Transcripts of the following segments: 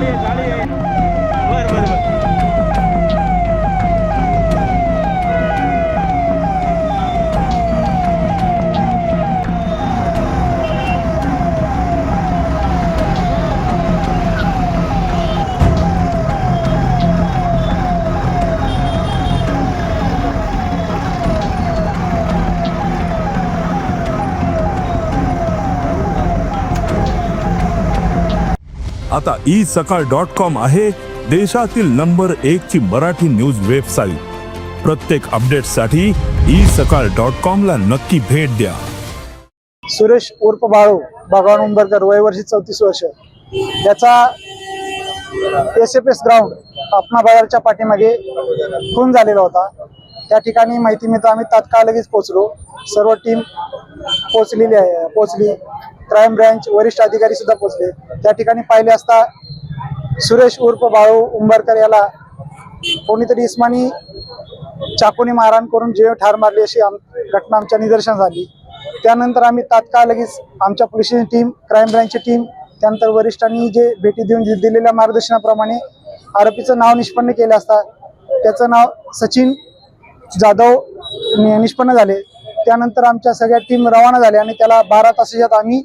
Valeta. आता E सकाळ dot com आहे देशातील नंबर एक ची मराठी न्यूज वेबसाईट प्रत्येक अपडेटसाठी ई सकाळ डॉट कॉम ला नक्की भेट द्या. सुरेश उर्फ बाळू भगवान उंबरकर वयवर्षी चौतीस वर्ष. याचा एस एफ एस ग्राउंड आपणा बाजारच्या पाठीमागे खून झालेला होता. त्या ठिकाणी माहिती मिळतं आम्ही तात्काळ लगेच पोहोचलो. सर्व टीम पोहोचलेली आहे पोहोचली. क्राईम ब्रँच वरिष्ठ अधिकारी सुद्धा पोहोचले. त्या ठिकाणी पाहिले असता सुरेश उर्फ बाळू उंबरकर याला कोणीतरी इस्मानी चाकूने मारहाण करून जीव ठार मारली अशी आम घटना आमच्या निदर्शन झाली त्यानंतर आम्ही तात्काळ लगेच आमच्या पोलीस टीम क्राईम ब्रँचची टीम त्यानंतर वरिष्ठांनी जे भेटी देऊन दि- दिलेल्या मार्गदर्शनाप्रमाणे आरोपीचं नाव निष्पन्न केलं असता त्याचं नाव सचिन जाधव निष्पन्न झाले. त्यानंतर आमच्या सगळ्या टीम रवाना झाल्या आणि त्याला बारा तासाच्यात आम्ही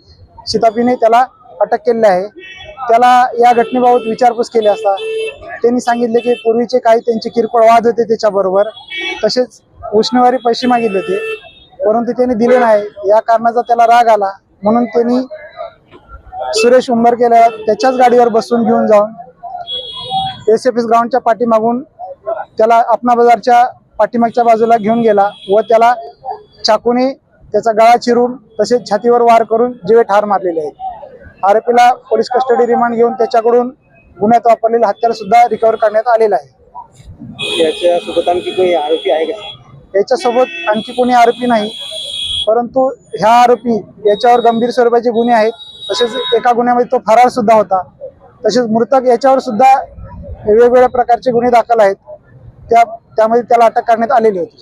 शितापीने त्याला अटक केलेली आहे. त्याला या घटनेबाबत विचारपूस केली असता त्यांनी सांगितले की पूर्वीचे काही त्यांचे किरकोळ वाद होते त्याच्याबरोबर. तसेच उष्णवारी पैसे मागितले होते परंतु त्यांनी दिले नाही. या कारणाचा त्याला राग आला. म्हणून त्यांनी सुरेश उंबरकेला त्याच्याच गाडीवर बसून घेऊन जाऊन एस एफ एस ग्राउंडच्या पाठीमागून त्याला आपणा बाजारच्या पाठीमागच्या बाजूला घेऊन गेला व त्याला चाकूने त्याचा गळा चिरून तसेच छातीवर वार करून जीवे ठार मारलेले आहेत. आरोपीला पोलीस कस्टडी रिमांड घेऊन त्याच्याकडून गुन्ह्यात वापरलेलं हत्यार सुद्धा रिकव्हर करण्यात आलेलं आहे. त्याच्यासोबत आणखी काही आरोपी आहे का? याच्यासोबत आणखी कोणी आरोपी नाही परंतु ह्या आरोपी याच्यावर गंभीर स्वरूपाचे गुन्हे आहेत. तसेच एका गुन्ह्यामध्ये तो फरार सुद्धा होता. तसेच मृतक याच्यावर सुद्धा वेगवेगळ्या प्रकारचे गुन्हे दाखल आहेत. त्या त्यामध्ये त्याला अटक करण्यात आलेली होती.